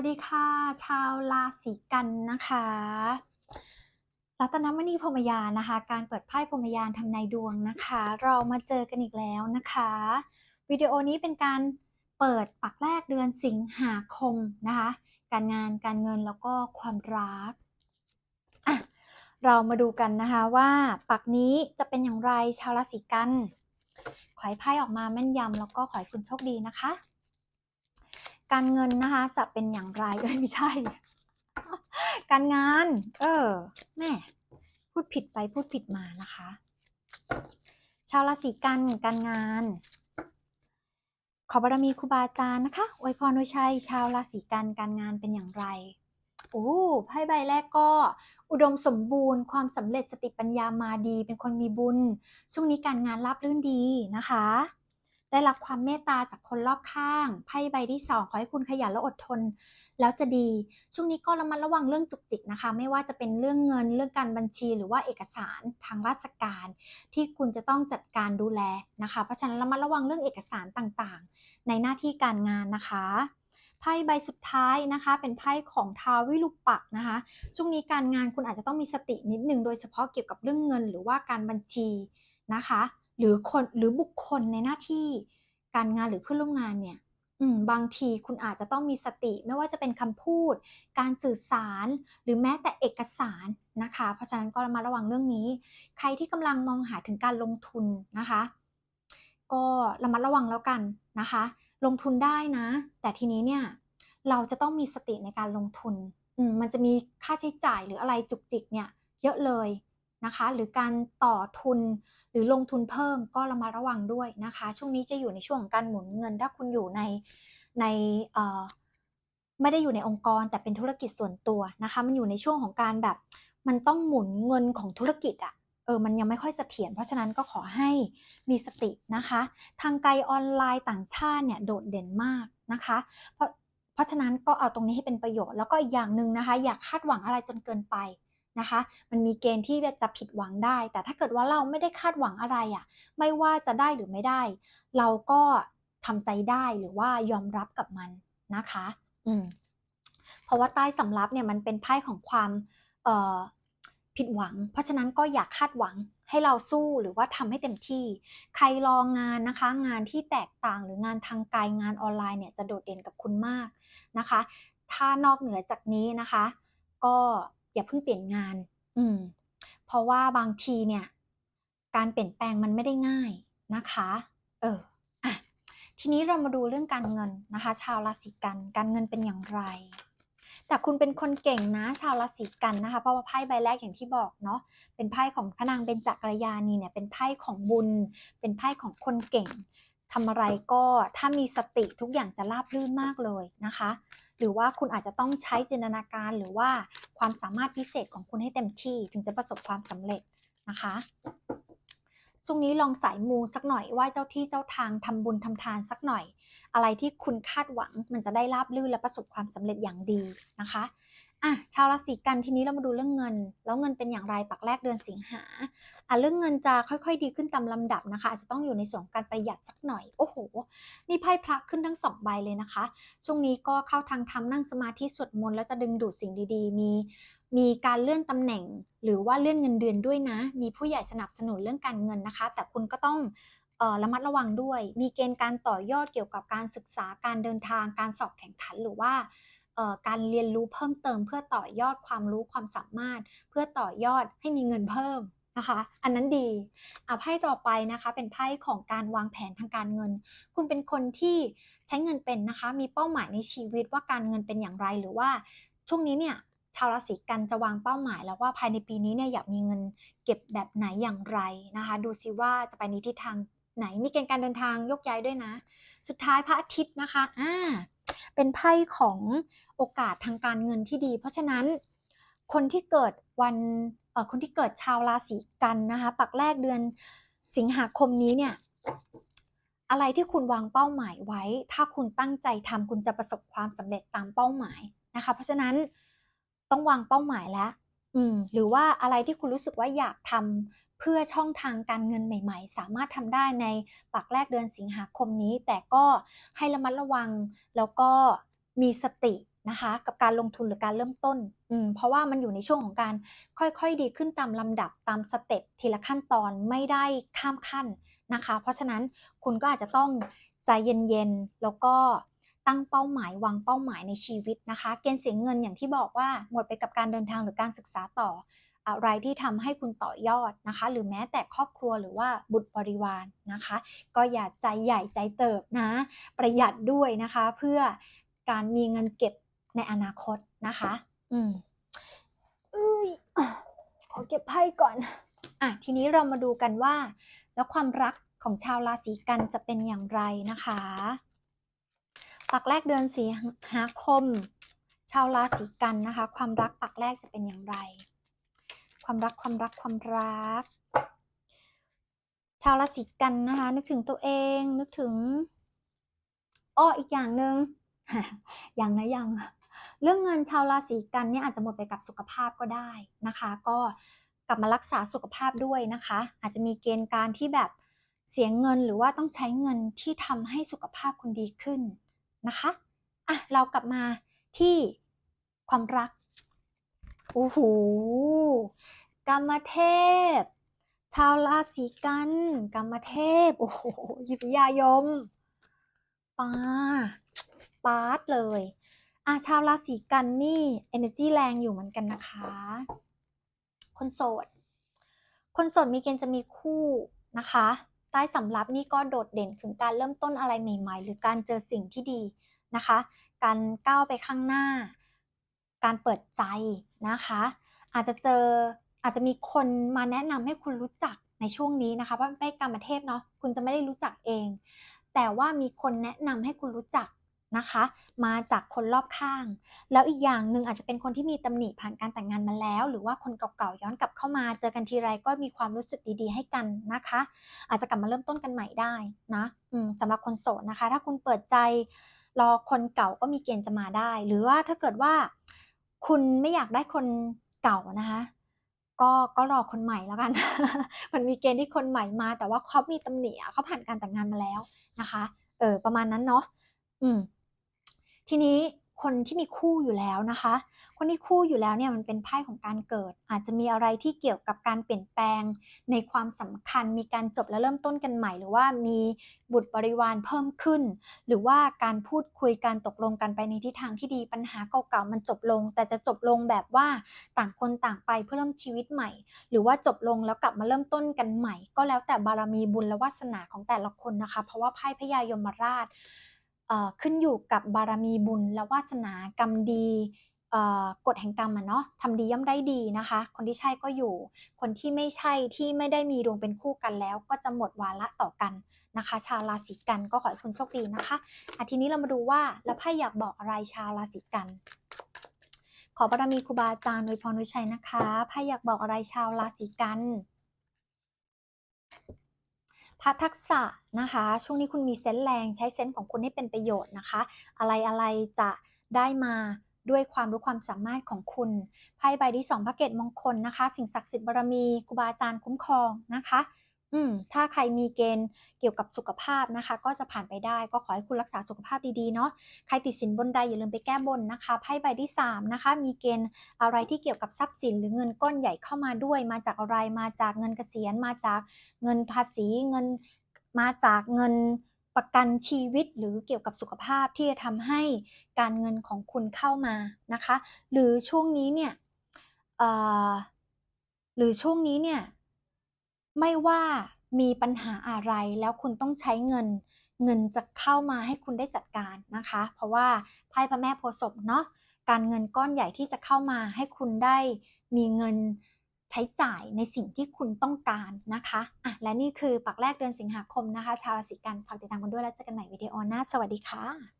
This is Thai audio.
วัสดีค่ะ ชาวราศีกันนะคะรัตนมณีพรมยานนะคะ การเปิดไพ่พรมยานทำนายดวงนะคะ เรามาเจอกันอีกแล้วนะคะ วิดีโอนี้เป็นการเปิดปักแรกเดือนสิงหาคมนะคะ การงานการเงินแล้วก็ความรักอะเรามาดูกันนะคะว่าปักนี้จะเป็นอย่างไรชาวราศีกัน ขอให้ไพ่ออกมาแม่นยำแล้วก็ขอให้คุณโชคดีนะคะ การเงินนะคะ จะเป็นอย่างไรเอ้ยไม่ใช่ การงาน เออ แม่พูดผิดไปพูดผิดมานะคะ ชาวราศีกันการงาน ขอบารมีครูบาอาจารย์นะคะอวยพรด้วยชัยชาวราศีกันการงานเป็นอย่างไรโอ้ไพ่ใบแรกก็ อุดมสมบูรณ์ความสำเร็จสติปัญญามาดี เป็นคนมีบุญ ช่วงนี้การงานราบรื่นดีนะคะ ได้รับความเมตตาจากคนรอบข้างไพ่ใบที่สองขอให้คุณขยันและอดทน แล้วจะดี ช่วงนี้ก็ระมัดระวังเรื่องจุกจิกนะคะ ไม่ว่าจะเป็นเรื่องเงินเรื่องการบัญชีหรือว่าเอกสารทางราชการ ที่คุณจะต้องจัดการดูแลนะคะ เพราะฉะนั้นระมัดระวังเรื่องเอกสารต่างๆ ในหน้าที่การงานนะคะไพ่ใบสุดท้ายนะคะ เป็นไพ่ของทาวิลุปักนะคะ ช่วงนี้การงานคุณอาจจะต้องมีสตินิดนึงโดยเฉพาะเกี่ยวกับเรื่องเงินหรือว่าการบัญชีนะคะ หรือคนหรือบุคคลในหน้าที่การงานหรือเพื่อนร่วมงานเนี่ยอืบางทีคุณอาจจะต้องมีสติ ไม่ว่าจะเป็นคำพูด การสื่อสาร หรือแม้แต่เอกสารนะคะ เพราะฉะนั้นก็ระมาระวังเรื่องนี้ ใครที่กำลังมองหาถึงการลงทุนนะคะ ก็ระมัดระวังแล้วกันนะคะ ลงทุนได้นะ แต่ทีนี้เนี่ยเราจะต้องมีสติในการลงทุนมมันจะมีค่าใช้จ่ายหรืออะไรจุกจิกเนี่ยเยอะเลย นะคะ หรือการต่อทุนหรือลงทุนเพิ่มก็ระมัดระวังด้วยนะคะ ช่วงนี้จะอยู่ในช่วงของการหมุนเงิน ถ้าคุณอยู่ในในไม่ได้อยู่ในองค์กรแต่เป็นธุรกิจส่วนตัวนะคะ มันอยู่ในช่วงของการแบบ มันต้องหมุนเงินของธุรกิจอะเออ มันยังไม่ค่อยเสถียร เพราะฉะนั้นก็ขอให้มีสตินะคะ ทางไกลออนไลน์ต่างชาติเนี่ยโดดเด่นมากนะคะ เพราะ เพราะฉะนั้นก็เอาตรงนี้ให้เป็นประโยชน์ แล้วก็อีกอย่างหนึ่งนะคะ อยากคาดหวังอะไรจนเกินไป นะคะ มันมีเกณฑ์ที่จะผิดหวังได้ แต่ถ้าเกิดว่าเราไม่ได้คาดหวังอะไรอะ่ะ ไม่ว่าจะได้หรือไม่ได้ เราก็ทำใจได้หรือว่ายอมรับกับมันนะคะ อืม เพราะว่าใต้สำรับเนี่ยมันเป็นไพ่ของความเอ่อผิดหวัง เพราะฉะนั้นก็อยากคาดหวังให้เราสู้หรือว่าทำให้เต็มที่ ใครรองงานนะคะ งานที่แตกต่างหรืองานทางไกลงานออนไลน์เนี่ยจะโดดเด่นกับคุณมากนะคะ ถ้านอกเหนือจากนี้นะคะ ก็ อย่าเพิ่งเปลี่ยนงาน อืม เพราะว่าบางทีเนี่ย การเปลี่ยนแปลงมันไม่ได้ง่ายนะคะ เอออะทีนี้เรามาดูเรื่องการเงินนะคะ ชาวราศีกัน การเงินเป็นอย่างไร แต่คุณเป็นคนเก่งนะ ชาวราศีกันนะคะ เพราะว่าไพ่ใบแรกอย่างที่บอกเนาะ เป็นไพ่ของพระนางเบญจกัลยาณีเนี่ย เป็นไพ่ของบุญ เป็นไพ่ของคนเก่งทำอะไรก็ถ้ามีสติทุกอย่างจะราบรื่นมากเลยนะคะ หรือว่าคุณอาจจะต้องใช้จินตนาการหรือว่าความสามารถพิเศษของคุณให้เต็มที่ถึงจะประสบความสำเร็จนะคะช่วงนี้ลองสายมูสักหน่อยไหว้เจ้าที่เจ้าทางทำบุญทำทานสักหน่อย อะไรที่คุณคาดหวังมันจะได้ราบลื่นและประสบความสำเร็จอย่างดีนะคะ อะชาวราศีกันทีนี้เรามาดูเรื่องเงิน แล้วเงินเป็นอย่างไรปักแรกเดือนสิงหาอะเรื่องเงินจะค่อยๆ ดีขึ้นตามลำดับนะคะ อาจจะต้องอยู่ในส่วนของการประหยัดสักหน่อย โอ้โห นี่ไพ่พระขึ้นทั้งสองใบเลยนะคะ ช่วงนี้ก็เข้าทางทำนั่งสมาธิสวดมนต์แล้วจะดึงดูดสิ่งดีๆ มีมีการเลื่อนตำแหน่ง หรือว่าเลื่อนเงินเดือนด้วยนะ มีผู้ใหญ่สนับสนุนเรื่องการเงินนะคะ แต่คุณก็ต้องระมัดระวังด้วย มีเกณฑ์การต่อยอดเกี่ยวกับการศึกษาการเดินทางการสอบแข่งขันหรือว่า การเรียนรู้เพิ่มเติม เพื่อต่อยอดความรู้ความสามารถ เพื่อต่อยอดให้มีเงินเพิ่มนะคะ อันนั้นดีอะไพ่ต่อไปนะคะเป็นไพ่ของการวางแผนทางการเงิน คุณเป็นคนที่ใช้เงินเป็นนะคะ มีเป้าหมายในชีวิตว่าการเงินเป็นอย่างไรหรือว่าช่วงนี้เนี่ยชาวราศีกันจะวางเป้าหมายแล้วว่าภายในปีนี้เนี่ยอยากมีเงินเก็บแบบไหนอย่างไรนะคะ ดูซิว่าจะไปในทิศทางไหนมีเกณฑ์การเดินทางยกย้ายด้วยนะ สุดท้ายพระอาทิตย์นะคะอ่า เป็นไพ่ของโอกาสทางการเงินที่ดี เพราะฉะนั้นคนที่เกิดวันคนที่เกิดชาวราศีกันนะคะปักแรกเดือนสิงหาคมนี้เนี่ยอะไรที่คุณวางเป้าหมายไว้ ถ้าคุณตั้งใจทำคุณจะประสบความสำเร็จตามเป้าหมายนะคะ เพราะฉะนั้นต้องวางเป้าหมายแล้ว อืม หรือว่าอะไรที่คุณรู้สึกว่าอยากทำ เพื่อช่องทางการเงินใหม่ ๆ สามารถทำได้ในปักแรกเดือนสิงหาคมนี้ แต่ก็ให้ระมัดระวังแล้วก็มีสตินะคะกับการลงทุนหรือการเริ่มต้นอืมเพราะว่ามันอยู่ในช่วงของการค่อยๆ ดีขึ้นตามลำดับตามสเต็ปทีละขั้นตอนไม่ได้ข้ามขั้นนะคะ เพราะฉะนั้นคุณก็อาจจะต้องใจเย็นๆแล้วก็ตั้งเป้าหมายวางเป้าหมายในชีวิตนะคะ เกณฑ์เสียเงินอย่างที่บอกว่าหมดไปกับการเดินทางหรือการศึกษาต่อ อะไรที่ทำให้คุณต่อยอดนะคะ หรือแม้แต่ครอบครัวหรือว่าบุตรบริวารนะคะ ก็อย่าใจใหญ่ใจเติบนะ ประหยัดด้วยนะคะ เพื่อการมีเงินเก็บในอนาคตนะคะ อืมอุ้ยอะขอเก็บไพ่ก่อน อะ ทีนี้เรามาดูกันว่า แล้วความรักของชาวราศีกันจะเป็นอย่างไรนะคะปักแรกเดือนสิงหาคม ชาวราศีกันนะคะ ความรักปักแรกจะเป็นอย่างไร ความรักความรักความรัก ชาวราศีกันนะคะ นึกถึงตัวเองนึกถึงอ้ออีกอย่างหนึ่งอยังนะยังเรื่องเงินชาวราศีกันเนี่ยอาจจะหมดไปกับสุขภาพก็ได้นะคะ ก็กลับมารักษาสุขภาพด้วยนะคะ อาจจะมีเกณฑ์การที่แบบเสียเงินหรือว่าต้องใช้เงินที่ทำให้สุขภาพคุณดีขึ้นนะคะอะเรากลับมาที่ความรัก โอ้โหกรรมเทพ ชาวราศีกันกรรมเทพ โอ้โหยิบยายมปาปาร์ตเลยอะชาวราศีกันนี่ energy แรงอยู่เหมือนกันนะคะ คนโสด คนโสดมีเกณฑ์จะมีคู่นะคะ ใต้สำรับนี่ก็โดดเด่นถึงการเริ่มต้นอะไรใหม่ ๆ หรือการเจอสิ่งที่ดีนะคะ การก้าวไปข้างหน้า การเปิดใจนะคะ อาจจะเจออาจจะมีคนมาแนะนำให้คุณรู้จักในช่วงนี้นะคะว่าไม่กรรมเทพเนาะคุณจะไม่ได้รู้จักเอง แต่ว่ามีคนแนะนำให้คุณรู้จักนะคะ มาจากคนรอบข้าง แล้วอีกอย่างหนึ่งอาจจะเป็นคนที่มีตำหนิผ่านการแต่งงานมาแล้ว หรือว่าคนเก่าๆย้อนกลับเข้ามา เจอกันทีไรก็มีความรู้สึกดีๆ ให้กันนะคะ อาจจะกลับมาเริ่มต้นกันใหม่ได้นะอืมสำหรับคนโสดนะคะ ถ้าคุณเปิดใจรอคนเก่าก็มีเกณฑ์จะมาได้ หรือว่าถ้าเกิดว่า คุณไม่อยากได้คนเก่านะคะ ก็ก็รอคนใหม่แล้วกัน มันมีเกณฑ์ที่คนใหม่มา แต่ว่าเขามีตำหนิเขาผ่านการแต่งงานมาแล้วนะคะ เออประมาณนั้นเนาะอืมทีนี้ คนที่มีคู่อยู่แล้วนะคะ คนที่คู่อยู่แล้วเนี่ยมันเป็นไพ่ของการเกิด อาจจะมีอะไรที่เกี่ยวกับการเปลี่ยนแปลง ในความสำคัญมีการจบและเริ่มต้นกันใหม่ หรือว่ามีบุตรบริวารเพิ่มขึ้น หรือว่าการพูดคุยการตกลงกันไปในทิศทางที่ดีปัญหาเก่าๆมันจบลง แต่จะจบลงแบบว่าต่างคนต่างไปเพื่อเริ่มชีวิตใหม่ หรือว่าจบลงแล้วกลับมาเริ่มต้นกันใหม่ ก็แล้วแต่บารมีบุญและวาสนาของแต่ละคนนะคะ เพราะว่าไพ่พญายมราช ขึ้นอยู่กับบารมีบุญและวาสนากรรมดีกฎแห่งกรรมอะเนาะทำดีย่อมได้ดีนะคะ คนที่ใช่ก็อยู่ คนที่ไม่ใช่ที่ไม่ได้มีดวงเป็นคู่กันแล้ว ก็จะหมดวาระต่อกันนะคะ ชาวราศีกันก็ขอให้คุณโชคดีนะคะอาทีนี้เรามาดูว่าแล้วไพ่อยากบอกอะไรชาวราศีกัน ขอบารมีครูบาอาจารย์โดยพรนุชัยนะคะไพ่อยากบอกอะไรชาวราศีกัน พัฒทักษะนะคะ ช่วงนี้คุณมีเซนส์แรงใช้เซนส์ของคุณให้เป็นประโยชน์นะคะ อะไรอะไรจะได้มาด้วยความรู้ความสามารถของคุณไพ่ใบที่สองพระเกตมงคลนะคะ สิ่งศักดิ์สิทธิ์บารมีครูบาอาจารย์คุ้มครองนะคะ อืมถ้าใครมีเกณฑ์เกี่ยวกับสุขภาพนะคะ ก็จะผ่านไปได้ก็ขอให้คุณรักษาสุขภาพดีๆเนาะใครติดสินบนใดอย่าลืมไปแก้บนนะคะไพ่ใบที่3นะคะมีเกณฑ์อะไรที่เกี่ยวกับทรัพย์สินหรือเงินก้อนใหญ่เข้ามาด้วย มาจากอะไรมาจากเงินเกษียณ มาจากเงินภาษีเงินมาจากเงินประกันชีวิตหรือเกี่ยวกับสุขภาพที่จะทำให้การเงินของคุณเข้ามานะคะ หรือช่วงนี้เนี่ยหรือช่วงนี้เนี่ย ไม่ว่ามีปัญหาอะไรแล้วคุณต้องใช้เงิน เงินจะเข้ามาให้คุณได้จัดการนะคะ เพราะว่าไพ่พระแม่โพธิ์ศพเนาะการเงินก้อนใหญ่ที่จะเข้ามาให้คุณได้มีเงินใช้จ่ายในสิ่งที่คุณต้องการนะคะอะและนี่คือปักแรกเดือนสิงหาคมนะคะ ชาวราศีกันฝากติดตามกันด้วยแล้วเจอกันใหม่วิดีโอหน้า สวัสดีค่ะ